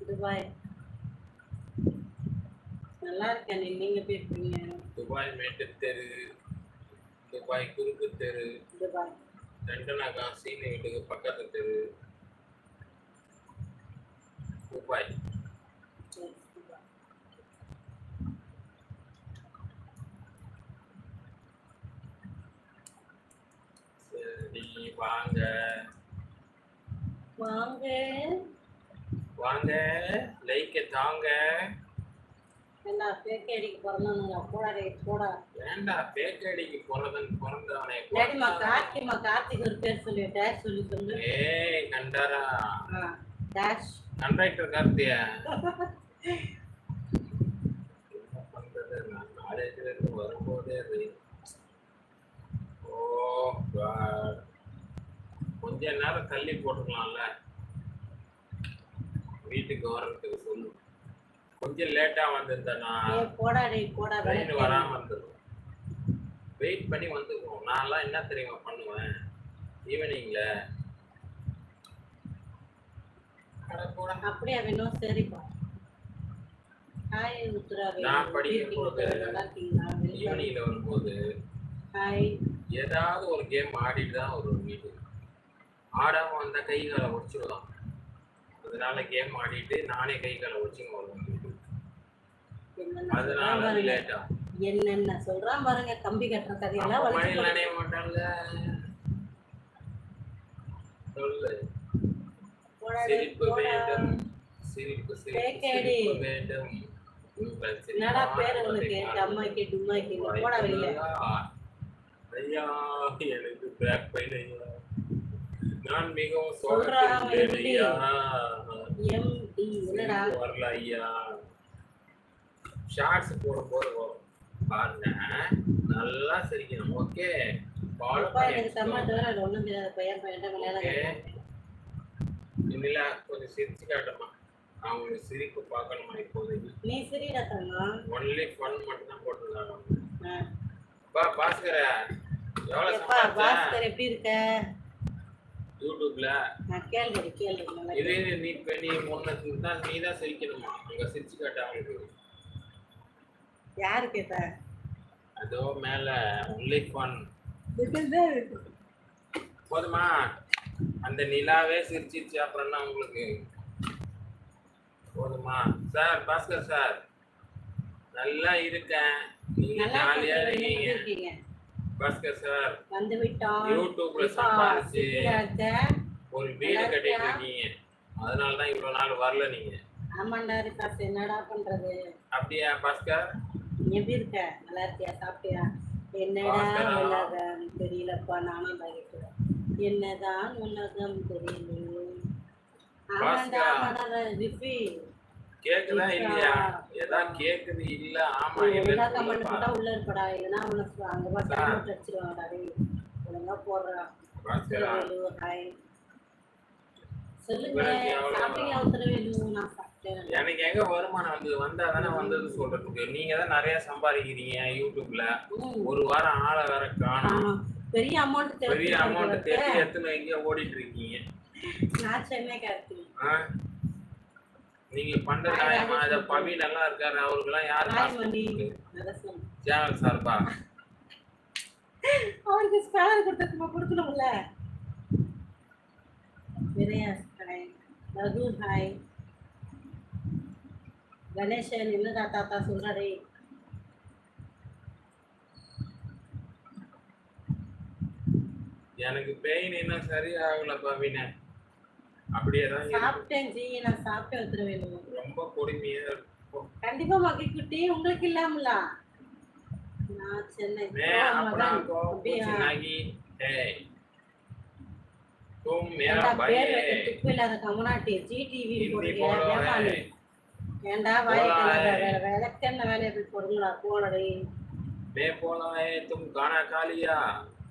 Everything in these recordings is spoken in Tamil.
துபாய். நல்லா இருக்கேன் நீங்க எப்படி இருக்கீங்க? துபாய் மேட்டு தெரு துபாய் குறுக்கு தெரு துபாய். தண்டனாகா சீனி வீட்டுக்கு பக்கத்து தெரு துபாய் சரி, துபாய். சரி வாங்க. வாங்க. வாங்க. லைக்க தாங்க. என்ன பேக்கேடிக்கு பிறந்தவங்க போடாடே போடா. ஏன்டா பேக்கடிக்கு பிறந்தன் பிறந்தவனே டேடிமா கார்த்திமா கார்த்திக் ஒரு பேர் சொல்லி டேஷ் சொல்லி சொல்லு. ஏய் கண்டாரா? Dash contractor கார்த்தியா? என்ன பண்றது? நான் காலேஜ்ல இருந்து வரும்போதே கொஞ்ச நேரம் தள்ளி போட்டுக்கலாம்ல. வீட்டுக்கு வர்றதுக்கு சொல்லு. கொஞ்சம் லேட்டா வந்திருந்தேனா ஏ போடாடே போடா ட்ரெயின் விளக்கு. வராம இருந்திருக்கும் வெயிட் பண்ணி வந்துக்குவோம். நான்லாம் என்ன தெரியுமா பண்ணுவேன்? ஈவினிங்ல அட போடா. அப்படியா வேணும் சரிப்பா. நான் படிக்கும் போது ஈவினிங்ல வரும்போது ஹாய் ஏதாவது ஒரு கேம் ஆடிட்டு தான் ஒரு வீட்டுக்கு. ஆடாம வந்தா கை காலை உடச்சிடலாம் அதனால கேம் ஆடிட்டு நானே கை காலை உடச்சுன்னு வருவேன். அதனால. லேட்டா என்னென்ன சொல்றான் பாருங்க கம்பி கட்டுற கதையெல்லாம் போட்டு- நனைய மாட்டாங்க சொல்லு. சிரிப்பு. வேண்டும். சிரிப்பு சிரிப்பு வேண்டும். என்னடா பேரு முகத்தை டம்மாக்கி டும்மாக்கி. போட வெளிய ஐயா எனக்கு பேக் பெயின் ஐயா. நான் மிகவும் சோகத்தில்? ஐயா. வரல ஐயா. ஷார்ட்ஸ் போடும்போது வரும். பாருங்க நல்லா சிரிக்கணும். ஓகே இனில கொஞ்சம் சிரிச்சு காட்டுமா? அவங்க சிரிப்பு பார்க்கணுமா இப்போதைக்கு? நீ சரிடா ஒன்லி ஃபன் மட்டும் தான் போட்டுருக்காங்க. பா பாஸ்கர எவ்வளவு பாஸ்கர் எப்படி இருக்க? யூடியூப்ல. கேள்வி கேள்வி இதே நீ நீ முன்ன தான் நீ தான் சிரிக்கணுமா? அங்க சிரிச்சு காட்டு அவங்களுக்கு. யாரு கேட்டா அதோ மேல ஒன்லி ஃபன் போதுமா? அந்த நிலாவே சிரிச்சிருச்சு அப்புறம் என்ன உங்களுக்கு. போதுமா? Sir Bhaskar sir. நல்லா இருக்கேன். நீங்க ஜாலியா இருக்கீங்க. பாஸ்கர் சார் வந்து விட்டோம் யூடியூப்ல சம்பாதிச்சு. ஒரு வீடு கட்டிட்டு? இருக்கீங்க. அதனால தான் இவ்வளவு நாள் வரல நீங்க. ஆமாண்டா ரிகாஸ் என்னடா பண்றது? அப்படியா பாஸ்கர்? நீ எப்படி இருக்க? நல்லா இருக்கியா? சாப்பிட்டியா? என்னடா? உலகம் தெரியலப்பா நானும் பயக்கிறேன் என்னதான் உலகம் தெரியல ஆமாண்டா? ஆமாடா ரிஃபி இருக்கா? இல்லையா? ஏதாவது கேக்குது இல்ல ஆமா இல்ல கமெண்ட் போட்டா உள்ள இருப்படா இல்லைன்னா உனக்கு அங்க பார்த்து சார். நோட் அடிச்சிருவாங்கடா டேய். ஒழுங்கா போடுறா. பாஸ்கரா? ஹாய் சொல்லுங்க உங்களுக்கு எவ்வளவு சாப்பிட்டீங்களா? உத்தரவேலு நான் சாப்பிட்டேன். எனக்கு எங்க வருமானம் வந்தது? வந்தா தானே வந்தது சொல்றதுக்கு. நீங்க தான் நிறைய சம்பாதிக்கிறீங்க யூடியூப்ல. ஒரு வாரம் ஆளை வேற காணும். பெரிய அமௌண்ட் பெரிய அமௌண்ட் தேடி எத்தனை எங்க ஓடிட்டு இருக்கீங்க. நான் சென்னை கார்த்தி? நீங்க பண்ற நியாயமா இத பவி நல்லா இருக்காரு அவருக்கெல்லாம் யாரு சேனல் சார்பா? அவருக்கு ஸ்பேனர் கொடுத்ததுமா கொடுக்கணும்ல. வினயா ஹாய் ரகு ஹாய் கணேசன் என்னடா தாத்தா சொல்றாரே. எனக்கு பெயின் இன்னும் சரியாகல பவின. அப்படியே தான் இருக்கு. சாப்பிட்டேன் ஜி நான் சாப்பிட்டேன் உத்தரவேலு ரொம்ப கொடுமையா இருக்கும் கண்டிப்பா மகி குட்டி உங்களுக்கு இல்லாமல நான் சென்னை मैं ஓ, अपना மகன். को அப்படியா? कुछ नहीं है तुम मेरा ஏண்டா भाई பேர் है வைக்க துப்பு இல்லாத கமனாட்டி ஜி டிவி हिंदी போடுறியா बोलो ஏமாளி है ஏண்டா வாய் போடா, கலர ஏய். வேற விளக்கென்ன வேலையை போய் போடுங்களா போனடே मैं बोला है तुम खाना खा लिया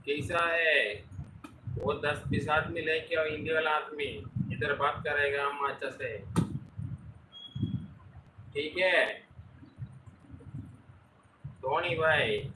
कैसा है वो दस बीस आदमी लेके आओ हिंदी वाला आदमी इधर बात करेगा हम अच्छा से। ठीक है? धोनी भाई।